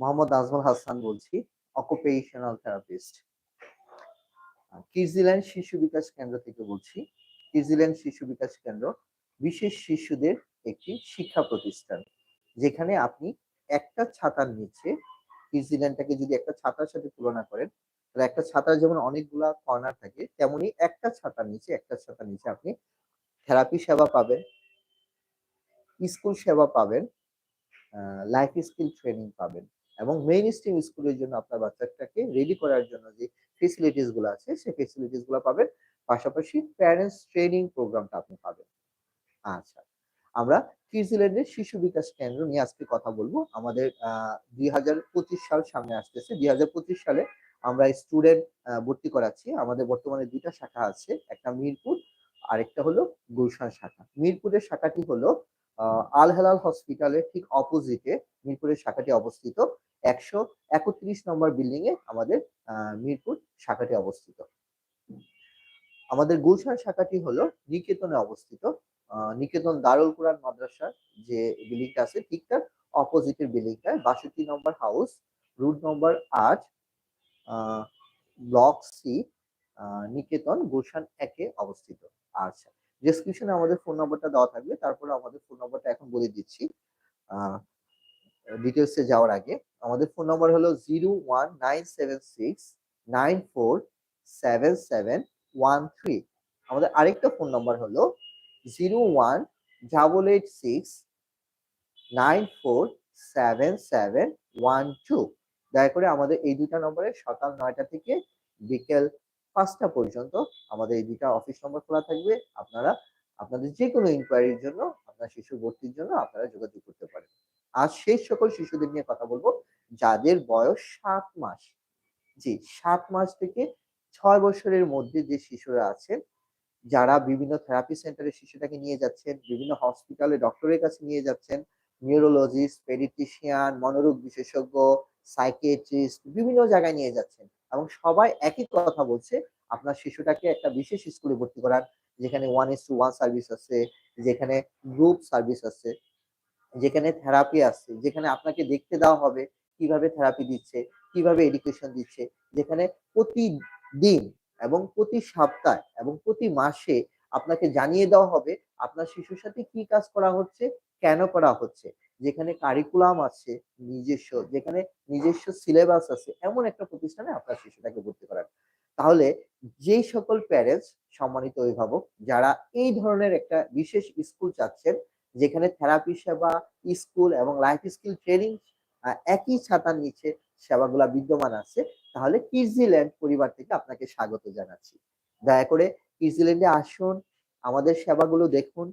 মোহাম্মদ হাসান বলছি occupational therapist কিজিল্যান্ড শিশু বিকাশ কেন্দ্র থেকে বলছি কিজিল্যান্ড শিশু বিকাশ কেন্দ্র বিশেষ শিশুদের একটি শিক্ষা প্রতিষ্ঠান, যেখানে আপনি একটা ছাতার নিচে কিজিল্যান্ডটাকে যদি একটা ছাতার সাথে তুলনা করেন, তাহলে একটা ছাতার যেমন অনেকগুলা কর্নার থাকে, তেমনি একটা ছাতার নিচে, একটা ছাতার নিচে আপনি থেরাপি সেবা পাবেন। স্কুল সেবা পাবেন লাইফ স্কিল ট্রেনিং পাবেন এবং মেইন স্ট্রিম স্কুলের জন্য আপনার বাচ্চাটাকে রেডি করার জন্য যে ফেসিলিটিসগুলো আছে, সেই ফেসিলিটিসগুলো পাবেন। পাশাপাশি প্যারেন্টস ট্রেনিং প্রোগ্রামটা আপনি পাবেন। আচ্ছা আমরা কিউজিল্যান্ডের শিশু বিকাশ কেন্দ্র নিয়ে আজকে কথা বলব। আমাদের দুই হাজার পঁচিশ সাল সামনে আসতেছে। দুই হাজার পঁচিশ সালে আমরা স্টুডেন্ট ভর্তি করাচ্ছি। আমাদের বর্তমানে দুইটা শাখা আছে, একটা মিরপুর, আরেকটা হলো গুলশান শাখা। মিরপুরের শাখাটি হলো আল হেলাল হসপিটালের ঠিক অপোজিটে মিরপুরের শাখাটি অবস্থিত। একশো একত্রিশ নম্বর বিল্ডিং এ আমাদের মিরপুর শাখাটি অবস্থিত। আমাদের গুলশান শাখাটি হলো নিকেতনে অবস্থিত। নিকেতন দারুল কুরআন মাদ্রাসার যে বিল্ডিংটা আছে, ঠিক তার অপোজিটের বিল্ডিংটায় বাষট্টি নম্বর হাউস রুট নম্বর আট ব্লক সি নিকেতন গুলশান একে অবস্থিত। আচ্ছা ডেসক্রিপশনে আমাদের ফোন নম্বরটা দেওয়া থাকবে। তারপরে আমাদের ফোন নম্বরটা এখন বলে দিচ্ছি। ডিটেলসে যাওয়ার আগে আমাদের ফোন নম্বর হলো zero one nine seven six nine four seven seven one three আমাদের আরেকটা ফোন নম্বর হলো zero one double eight six nine four seven seven one two দয়া করে আমাদের এই দুটা নম্বরে সকাল নয়টা থেকে বিকেল পাঁচটা পর্যন্ত আমাদের এই দুইটা অফিস নম্বর খোলা থাকবে। আপনারা আপনাদের যে কোনো ইনকোয়ারির জন্য, আপনার শিশু ভর্তির জন্য আপনারা যোগাযোগ করতে পারেন। আজ সেই সকল শিশুদের নিয়ে কথা বলব যাদের বয়স সাত মাস। জি, সাত মাস থেকে ছয় বছরের মধ্যে যে শিশুরা আছেন, যারা বিভিন্ন থেরাপি সেন্টারে শিশুটাকে নিয়ে যাচ্ছেন, বিভিন্ন হসপিটালে ডক্টরের কাছে নিয়ে যাচ্ছেন নিউরোলজিস্ট পেডিটিশিয়ান মনোরোগ বিশেষজ্ঞ সাইকেট্রিস্ট বিভিন্ন জায়গায় নিয়ে যাচ্ছেন এবং সবাই একই কথা বলছে। আপনার শিশুটাকে একটা বিশেষ স্কুলে ভর্তি করার যেখানে one is to one service আছে, যেখানে গ্রুপ সার্ভিস আছে, যেখানে থেরাপি আছে, যেখানে আপনাকে দেখতে দেওয়া হবে কীভাবে থেরাপি দিচ্ছে, কীভাবে এডুকেশন দিচ্ছে, যেখানে প্রতিদিন এবং প্রতি সপ্তাহ এবং প্রতি মাসে আপনাকে জানিয়ে দেওয়া হবে আপনার শিশুর সাথে কি কাজ করা হচ্ছে, কেন করা হচ্ছে। যেখানে কারিকুলাম আছে, নিজস্ব, যেখানে নিজস্ব সিলেবাস আছে, এমন একটা প্রতিষ্ঠানে আপনার শিশুটাকে ভর্তি করার তাহলে যেই সকল প্যারেন্টস সম্মানিত অভিভাবক, যারা এই ধরনের একটা বিশেষ স্কুল চাচ্ছেন, যেখানে থেরাপি সেবা স্কুল এবং লাইফ স্কিল ট্রেনিং একই ছাতার নিচে সেবাগুলা বিদ্যমান আছে, তাহলে কিজিল্যান্ড পরিবার থেকে আপনাকে স্বাগত জানাচ্ছি। দয়া করে কিজিল্যান্ডে আসুন, আমাদের সেবাগুলো দেখুন,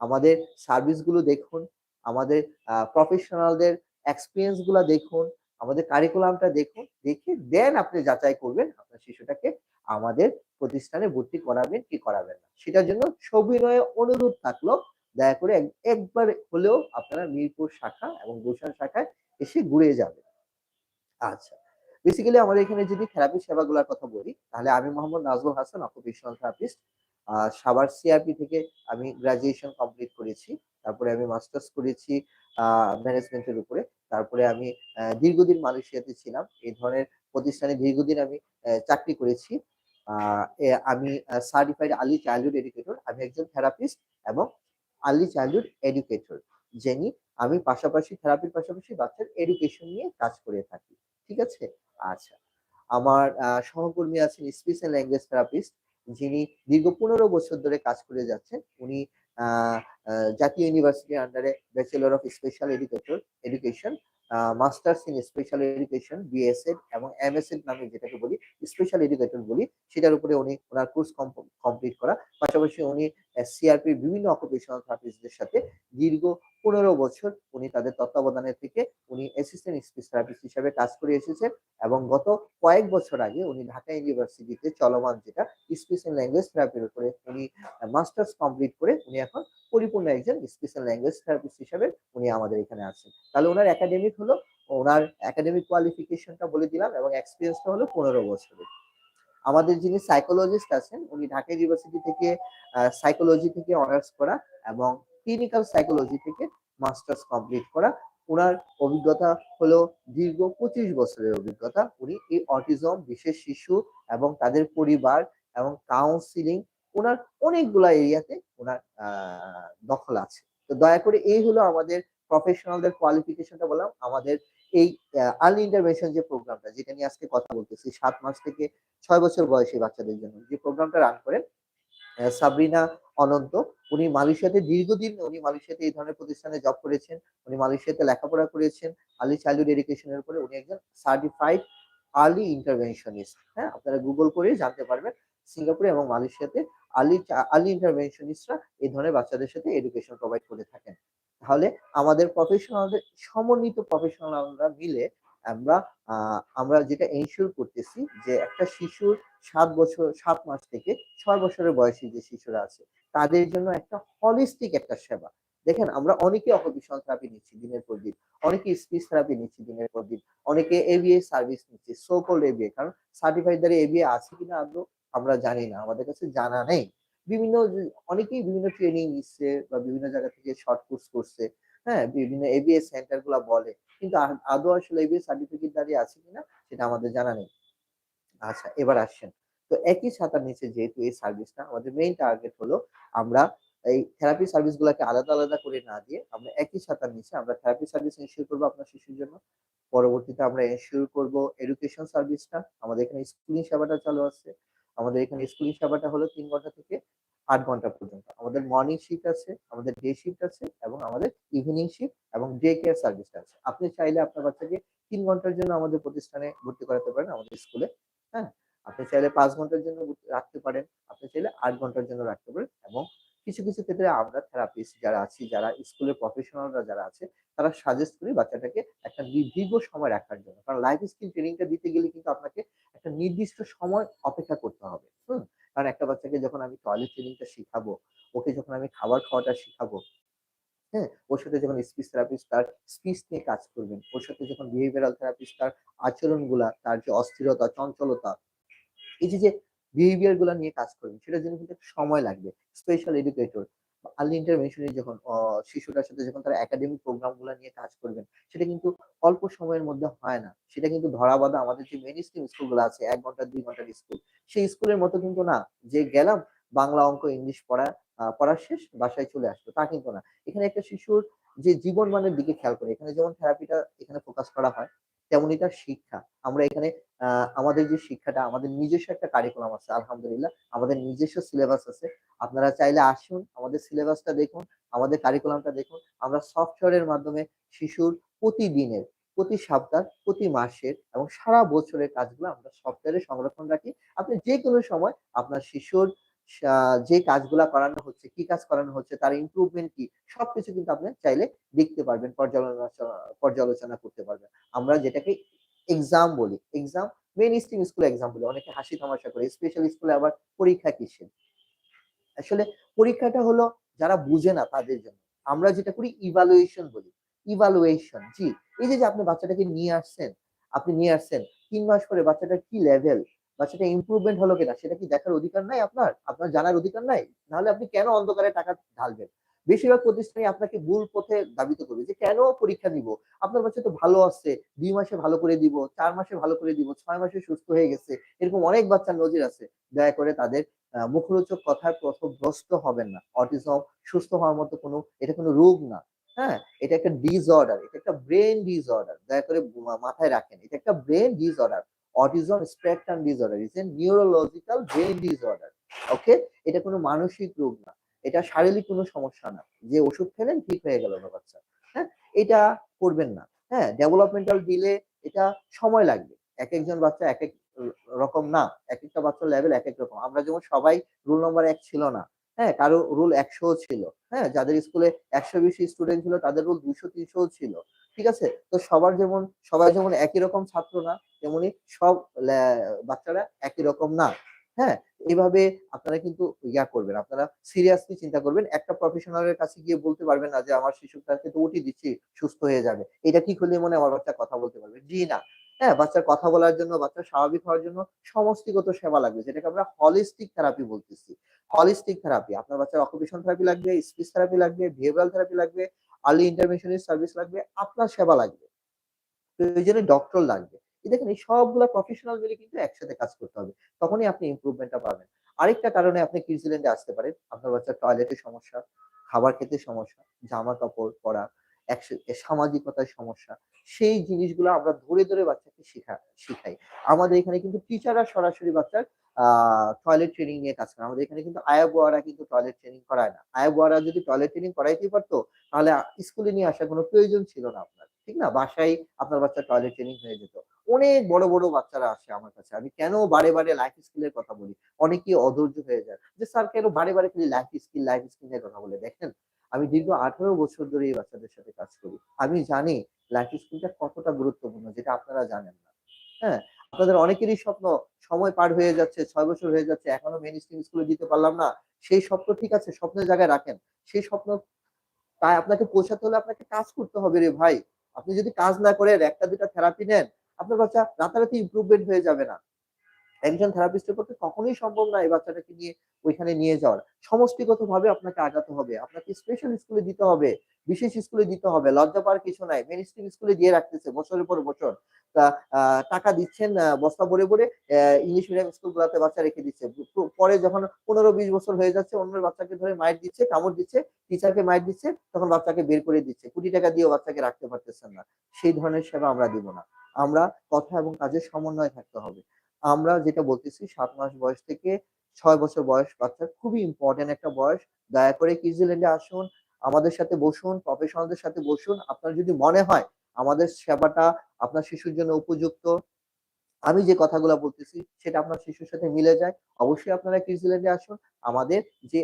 আমাদের সার্ভিসগুলো দেখুন আমাদের প্রফেশনালদের এক্সপিরিয়েন্সগুলো দেখুন, আমাদের কারিকুলামটা দেখুন, দেখে দেন আপনি যাচাই করবেন আপনার শিশুটাকে আমাদের প্রতিষ্ঠানে ভর্তি করাবেন কি করাবেন না। সেটার জন্য সবিনয়ে অনুরোধ থাকল, দয়া করে একবার হলেও আপনারা মিরপুর শাখা এবং গুলশান শাখায় এসে ঘুরে যাবেন। আচ্ছা বেসিক্যালি আমাদের এখানে যদি থেরাপি সেবাগুলোর কথা বলি, তাহলে আমি Mohammad Nazmul Hasan occupational therapist Sabar CRP থেকে আমি গ্রাজুয়েশন কমপ্লিট করেছি। তারপরে আমি মাস্টার্স করেছি ম্যানেজমেন্টের উপরে। তারপরে আমি দীর্ঘদিন মালয়েশিয়াতে ছিলাম। এই ধরনের প্রতিষ্ঠানে দীর্ঘদিন আমি চাকরি করেছি। আমি সার্টিফাইড আর্লি চাইল্ডহুড এডুকেটর আমি একজন থেরাপিস্ট এবং আর্লি চাইল্ডহুড এডুকেটর যিনি আমি পাশাপাশি থেরাপির পাশাপাশি বাচ্চার এডুকেশন নিয়ে কাজ করে থাকি। ঠিক আছে? আচ্ছা। আমার সহকর্মী আছেন স্পেশাল ল্যাঙ্গুয়েজ থেরাপিস্ট যিনি দীর্ঘ পনেরো বছর ধরে কাজ করে যাচ্ছেন। উনি জাতীয় ইউনিভার্সিটির আন্ডারে bachelor of special educator education masters in special education BSEd এবং এম এস এড নামে যেটাকে বলি স্পেশাল এডুকেটর বলি, সেটার উপরে উনি ওনার কোর্স কমপ্লিট করা। পাশাপাশি উনি সিআরপি বিভিন্ন অকুপেশনাল থেরাপিস্টদের সাথে দীর্ঘ পনেরো বছর উনি তাদের তত্ত্বাবধানে থেকে উনি অ্যাসিস্ট্যান্ট স্পিচ থেরাপিস্ট হিসাবে কাজ করে এসেছেন এবং গত কয়েক বছর আগে উনি ঢাকা ইউনিভার্সিটিতে চলমান যেটা স্পেশাল ল্যাঙ্গুয়েজ থেরাপির উপরে উনি মাস্টার্স কমপ্লিট করে উনি এখন পরিপূর্ণ একজন স্পেশাল ল্যাঙ্গুয়েজ থেরাপিস্ট হিসাবে উনি আমাদের এখানে আছেন। তাহলে ওনার একাডেমিক হলো, ওনার একাডেমিক কোয়ালিফিকেশনটা বলে দিলাম এবং এক্সপিরিয়েন্সটা হলো পনেরো বছরের। আমাদের যিনি সাইকোলজিস্ট আছেন, উনি ঢাকা ইউনিভার্সিটি থেকে সাইকোলজি থেকে অনার্স করা এবং ক্লিনিক্যাল সাইকোলজি থেকে মাস্টার্স কমপ্লিট করা। ওনার অভিজ্ঞতা হলো দীর্ঘ পঁচিশ বছরের অভিজ্ঞতা। উনি এই অটিজম বিশেষ শিশু এবং তাদের পরিবার এবং কাউন্সিলিং ওনার অনেকগুলা এরিয়াতে ওনার দখল আছে। তো দয়া করে এই হলো আমাদের প্রফেশনালদের কোয়ালিফিকেশনটা বললাম। আমাদের এই আর্লি ইন্টারভেনশন যে প্রোগ্রামটা, যেটা নিয়ে আজকে কথা বলতেছি, সাত মাস থেকে ছয় বছর বয়সী বাচ্চাদের জন্য, যে প্রোগ্রামটা রান করেন সাবরিনা অনন্ত, উনি মালয়েশিয়াতে দীর্ঘদিন উনি মালয়েশিয়াতে এই ধরনের প্রতিষ্ঠানে জব করেছেন, উনি মালয়েশিয়াতে লেখাপড়া করেছেন আর্লি চাইল্ডহুড এডুকেশনের উপরে উনি একজন সার্টিফাইড আর্লি ইন্টারভেনশনিস্ট হ্যাঁ? আপনারা গুগল করে জানতে পারবেন, সিঙ্গাপুরে এবং মালয়েশিয়াতে আর্লি আর্লি ইন্টারভেনশনিস্টরা এই ধরনের বাচ্চাদের সাথে এডুকেশন প্রোভাইড করে থাকেন। তাহলে আমাদের প্রফেশনালদের সমন্বিত প্রফেশনাল প্রফেশনালরা মিলে আমরা আমরা যেটা এনশিওর করতেছি যে একটা শিশুর সাত বছর, সাত মাস থেকে ছয় বছরের বয়সী যে শিশুরা আছে, তাদের জন্য একটা হলিস্টিক একটা সেবা। দেখেন, আমরা অনেকে অকুপেশনাল থেরাপি নিচ্ছি দিনের পর দিন, অনেকে স্পিচ থেরাপি নিচ্ছি দিনের পর দিন, অনেকে এবিএ সার্ভিস নিচ্ছি সো কল্ড এবিএ কারণ সার্টিফাইড দ্বারা এবিএ আছে কিনা আদৌ আমরা জানি না, আমাদের কাছে জানা নেই। বিভিন্ন অনেকেই বিভিন্ন ট্রেনিং নিচ্ছে বা বিভিন্ন জায়গা থেকে শর্ট কোর্স করছে হ্যাঁ? বিভিন্ন এবিএ সেন্টারগুলা বলে। কিন্তু আদৌ আসলে এবিএ সার্টিফিকেট দাঁড়িয়ে আছে কিনা, সেটা আমাদের জানা নেই। আচ্ছা এবার আসছেন। তো একই ছাতার নিচে যেহেতু এই সার্ভিসটা আমাদের মেইন টার্গেট হলো আমরা এই থেরাপি সার্ভিস গুলাকে আলাদা আলাদা করে না দিয়ে আমরা একই ছাতার নিচে আমরা থেরাপি সার্ভিস এনশিওর করব আপনার শিশুর জন্য। পরবর্তীতে আমরা এনশিওর করব এডুকেশন সার্ভিসটা আমাদের এখানে স্কুলিং সেবাটা চালু আছে। আমাদের এখানে স্কুল সেবাটা হলো তিন ঘণ্টা থেকে আট ঘণ্টা পর্যন্ত। আমাদের মর্নিং শিফট আছে, আমাদের ডে শিফট আছে এবং আমাদের ইভিনিং শিফট এবং ডে কেয়ার সার্ভিস আছে। আপনি চাইলে আপনার বাচ্চাকে তিন ঘণ্টার জন্য আমাদের প্রতিষ্ঠানে ভর্তি করাতে পারেন আমাদের স্কুলে হ্যাঁ? আপনি চাইলে পাঁচ ঘণ্টার জন্য রাখতে পারেন, আপনি চাইলে আট ঘণ্টার জন্য রাখতে পারেন এবং কিছু কিছু ক্ষেত্রে আমরা থেরাপিস্ট যারা আছি, যারা স্কুলের প্রফেশনালরা যারা আছে, তারা সাজেস্ট করি বাচ্চাটাকে একটা নি- দীর্ঘ সময় রাখার জন্য। কারণ লাইফ স্কিল ট্রেনিংটা দিতে গেলে কিন্তু আপনাকে একটা নির্দিষ্ট সময় অপেক্ষা করতে হবে, হুম? কারণ একটা বাচ্চাকে যখন আমি টয়লেট ট্রেনিংটা শিখাবো, ওকে যখন আমি খাবার খাওয়াটা শিখাবো হ্যাঁ? ওর সাথে যখন স্পিচ থেরাপিস্ট তার স্পিচ নিয়ে কাজ করবেন, ওর সাথে যখন বিহেভিয়ারাল থেরাপিস্ট তার আচরণগুলা, তার যে অস্থিরতা, চঞ্চলতা, এই যে বিহেভিয়ারগুলা নিয়ে কাজ করবেন সেটার জন্য কিন্তু একটা সময় লাগবে। স্পেশাল এডুকেটর আর্লি ইন্টারভেনশনে যখন শিশুটার সাথে যখন তারা একাডেমিক প্রোগ্রামগুলা নিয়ে কাজ করবেন সেটা কিন্তু অল্প সময়ের মধ্যে হয় না। সেটা কিন্তু ধরা বাঁধা আমাদের যে মেন স্ট্রিম স্কুলগুলো আছে এক ঘণ্টা দুই ঘণ্টার স্কুল সেই স্কুলের মতো কিন্তু না। যে গেলাম বাংলা অঙ্ক ইংলিশ পড়া আহ, পড়া শেষ বাসায় চলে আসলো তা কিন্তু না। এখানে একটা শিশুর যে জীবন মানের দিকে খেয়াল করে এখানে যেমন থেরাপিটা এখানে ফোকাস করা হয় তেমনই তার শিক্ষা। আমরা এখানে আমাদের যে শিক্ষাটা, আমাদের নিজস্ব একটা কারিকুলাম আছে, আলহামদুলিল্লাহ। আমাদের নিজস্ব সিলেবাস আছে। আপনারা চাইলে আসুন, আমাদের সিলেবাসটা দেখুন, আমাদের কারিকুলামটা দেখুন। আমরা সফটওয়্যারের মাধ্যমে শিশুর প্রতিদিনের, প্রতি সপ্তাহ, প্রতি মাসের এবং সারা বছরের কাজগুলো আমরা সফটওয়্যারে সংরক্ষণ রাখি। আপনি যে কোনো সময় আপনার শিশুর যে কাজগুলা করানো হচ্ছে, কি কাজ করানো হচ্ছে, তার ইমপ্রুভমেন্ট কি, সবকিছু কিন্তু আপনি চাইলে দেখতে পারবেন, পর্যালোচনা পর্যালোচনা করতে পারবেন। আমরা যেটাকে এক্সাম বলি এক্সাম মেন স্ট্রিম স্কুলে এক্সাম বলি, অনেকে হাসি তামাশা করে স্পেশাল স্কুলে আবার পরীক্ষা কিসের? আসলে পরীক্ষাটা হলো যারা বুঝে না তাদের জন্য। আমরা যেটা করি ইভালুয়েশন বলি। ইভালুয়েশন জি, এই যে আপনি বাচ্চাটাকে নিয়ে আসছেন, আপনি নিয়ে আসছেন, তিন মাস পরে বাচ্চাটার কি লেভেল বাচ্চাটা ইমপ্রুভমেন্ট হলো কিনা, সেটা কি দেখার অধিকার নাই আপনার? আপনার জানার অধিকার নাই? নাহলে আপনি কেন অন্ধকারে টাকা ঢালবেন? বেশিরভাগ প্রতিষ্ঠানে আপনাকে ভুল পথে দাবিত করবে যে, কেন পরীক্ষা দিব আপনার বাচ্চা তো ভালো আছে, দুই মাসে ভালো করে দিব, চার মাসে ভালো করে দিব, ছয় মাসে সুস্থ হয়ে গেছে। এরকম অনেক বাচ্চার নজির আছে। দয়া করে তাদের মুখরোচক কথার প্রথমগ্রস্ত হবেন না। অটিজম সুস্থ হওয়ার মতো কোনো, এটা কোনো রোগ না। হ্যাঁ? এটা একটা ডিসঅর্ডার এটা একটা ব্রেন ডিসঅর্ডার দয়া করে মাথায় রাখেন, এটা একটা brain disorder autism spectrum disorder is a neurological brain disorder okay এটা কোনো মানসিক রোগ না। এটা শারীরিক কোনো সমস্যা না। যে ওষুধ খেলেন ঠিক হয়ে গেল বাচ্চা হ্যাঁ? এটা করবেন না হ্যাঁ? ডেভেলপমেন্টাল ডিলে এটা সময় লাগবে। এক একজন বাচ্চা এক এক রকম না, এক একটা বাচ্চার লেভেল এক এক রকম। আমরা যেমন সবাই রুল নম্বর এক ছিল না হ্যাঁ কারও রুল একশো ছিল। হ্যাঁ যাদের স্কুলে একশো বেশি স্টুডেন্ট ছিল, তাদের রুল দুইশো তিনশো ছিল। ঠিক আছে? তো সবার যেমন, সবাই যেমন একই রকম ছাত্র না, তেমনি সব বাচ্চারা একই রকম না। হ্যাঁ এইভাবে আপনারা কিন্তু ইয়া করবেন। আপনারা সিরিয়াসলি চিন্তা করবেন। একটা প্রফেশনালের কাছে গিয়ে বলতে পারবেন না যে, আমার শিশুটাকে তো উঠি দিচ্ছি, সুস্থ হয়ে যাবে। এটা ঠিক হলে মনে আমার বাচ্চা কথা বলতে পারবে। জি না। হ্যাঁ বাচ্চার কথা বলার জন্য, বাচ্চার স্বাভাবিক হওয়ার জন্য সমষ্টিগত সেবা লাগবে, যেটাকে আমরা হলিস্টিক থেরাপি বলতেছি। হলিস্টিক থেরাপি আপনার বাচ্চার অকুপেশন থেরাপি লাগবে স্পিচ থেরাপি লাগবে বিহেভিয়ারাল থেরাপি লাগবে আর্লি ইন্টারভেনশনের সার্ভিস লাগবে, আপনার সেবা লাগবে, প্রয়োজনে ডক্টর লাগবে। দেখেন, এই সবগুলা প্রফেশনাল মিলে কিন্তু একসাথে কাজ করতে হবে, তখনই আপনি ইমপ্রুভমেন্টটা পাবেন। আরেকটা কারণে আপনি নিউজিল্যান্ডে আসতে পারেন, আপনার বাচ্চার টয়লেটের সমস্যা, খাবার খেতে সমস্যা জামা কাপড় পরা সামাজিকতার সমস্যা। সেই জিনিসগুলো আমরা ধরে ধরে বাচ্চাকে শেখা, শিখাই। আমাদের এখানে কিন্তু টিচাররা সরাসরি বাচ্চার টয়লেট ট্রেনিং নিয়ে কাজ করে। আমাদের এখানে কিন্তু আয়াবোয়ারা কিন্তু টয়লেট ট্রেনিং করায় না। আয়াবোয়ারা যদি টয়লেট ট্রেনিং করাইতেই পারতো, তাহলে স্কুলে নিয়ে আসার কোনো প্রয়োজন ছিল না আপনার, ঠিক না? বাসায় আপনার বাচ্চা টয়লেট ট্রেনিং হয়ে যেত। অনেক বড় বড় বাচ্চারা আসে আমার কাছে। আমি কেন বারে বারে লাইফ স্কিলের কথা বলি? অনেকেই অধৈর্য হয়ে যায়। যে, স্যার, কেন বারে বারে খালি লাইফ স্কিল লাইফ স্কিল নিয়ে কথা বলে? দেখেন আমি দীর্ঘ আঠারো বছর ধরে এই বাচ্চাদের সাথে কাজ করি। আমি জানি লাইফ স্কিলটা কতটা গুরুত্বপূর্ণ, যেটা আপনারা জানেন না। হ্যাঁ আপনাদের অনেকেরই স্বপ্ন সময় পার হয়ে যাচ্ছে, ছয় বছর হয়ে যাচ্ছে, এখনও মেন স্ট্রিম স্কুলে দিতে পারলাম না। সেই স্বপ্ন ঠিক আছে, স্বপ্নের জায়গায় রাখেন। সেই স্বপ্ন তাই আপনাকে পৌঁছাতে হলে আপনাকে কাজ করতে হবে রে ভাই। আপনি যদি কাজ না করেন একটা দুটা থেরাপি নেন, আপনার বাচ্চা রাতারাতি ইম্প্রুভমেন্ট হয়ে যাবে না। একজন থেরাপিস্টের পক্ষে কখনোই সম্ভব না এই বাচ্চাটাকে নিয়ে ওইখানে নিয়ে যাওয়ার। সমষ্টিগত ভাবে আপনাকে আগাতে হবে, আপনাকে স্পেশাল স্কুলে দিতে হবে, বিশেষ স্কুলে দিতে হবে, লজ্জা পাওয়ার কিছু নাই মেন স্ট্রিম স্কুলে দিয়ে রাখতেছে, বছরের পর বছর। তা টাকা দিচ্ছেন বস্তা ভরে ভরে ইংলিশ মিডিয়াম স্কুল স্কুলগুলোতে বাচ্চা রেখে দিচ্ছে। পরে যখন পনেরো বিশ বছর হয়ে যাচ্ছে, অন্য বাচ্চাকে ধরে মাইট দিচ্ছে, কামড় দিচ্ছে টিচারকে মাইট দিচ্ছে, তখন বাচ্চাকে বের করে দিচ্ছে। কোটি টাকা দিয়েও বাচ্চাকে রাখতে পারতেছেন না। সেই ধরনের সেবা আমরা দিব না। আমরা কথা এবং কাজের সমন্বয় থাকতে হবে। আমরা যেটা বলতেছি, সাত মাস বয়স থেকে ছয় বছর বয়স বাচ্চার খুবই ইম্পর্টেন্ট একটা বয়স। দয়া করে কিউজিল্যান্ডে আসুন, আমাদের সাথে বসুন প্রফেশনালদের সাথে বসুন। আপনার যদি মনে হয় আমাদের সেবাটা আপনার শিশুর জন্য উপযুক্ত, আমি যে কথাগুলো বলতেছি সেটা আপনার শিশুর সাথে মিলে যায়। অবশ্যই আপনারা কিউজিল্যান্ডে আসুন। আমাদের যে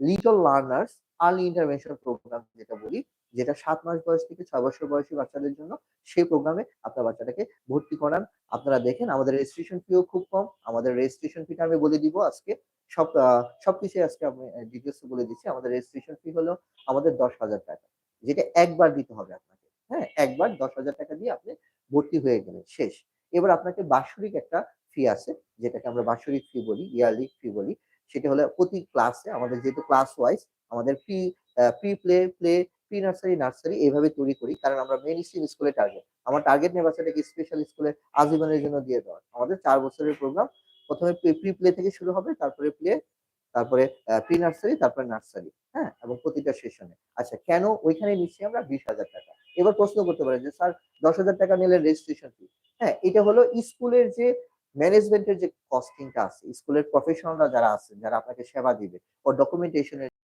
little learners early intervention programme যেটা বলি যেটা সাত মাস বয়স থেকে ছয় বছর বয়সী বাচ্চাদের জন্য সেই প্রোগ্রামে আপনার বাচ্চাটাকে ভর্তি করান। আপনারা দেখেন আমাদের রেজিস্ট্রেশন ফিও খুব কম। আমাদের রেজিস্ট্রেশন ফিটা আমি বলে দিব আজকে। সব সবকিছু আজকে আমি ডিটেলস বলে দিচ্ছি। আমাদের রেজিস্ট্রেশন ফি হলো আমাদের দশ হাজার টাকা, যেটা একবার দিতে হবে আপনাকে। হ্যাঁ একবার দশ হাজার টাকা দিয়ে আপনি ভর্তি হয়ে গেলেন, শেষ। এবার আপনাকে বাৎসরিক একটা ফি আছে, যেটাকে আমরা বাৎসরিক ফি বলি ইয়ারলি ফি বলি। সেটা হলো প্রতি ক্লাসে আমাদের যেহেতু ক্লাস ওয়াইজ আমাদের pre pre play play pre nursery nursery এইভাবে তৈরি করি, কারণ আমরা মেন স্ট্রিম স্কুলে টার্গেট আমার টার্গেট নেই বাচ্চাটাকে স্পেশাল স্কুলে আজীবনের জন্য দিয়ে দেওয়া। আমাদের চার বছরের প্রোগ্রাম প্রথমে প্রি প্লে থেকে শুরু হবে, তারপরে প্লে তারপরে প্রি নার্সারি তারপরে নার্সারি হ্যাঁ? এবং প্রতিটা সেশনে আচ্ছা কেন ওইখানে নিচ্ছি আমরা? বিশ হাজার টাকা। এবার প্রশ্ন করতে পারেন যে, স্যার, দশ হাজার টাকা নিলে রেজিস্ট্রেশন ফি হ্যাঁ এটা হলো স্কুলের যে ম্যানেজমেন্টের যে কস্টিংটা আছে, স্কুলের প্রফেশনালরা যারা আছেন, যারা আপনাকে সেবা দিবে ও ডকুমেন্টেশনের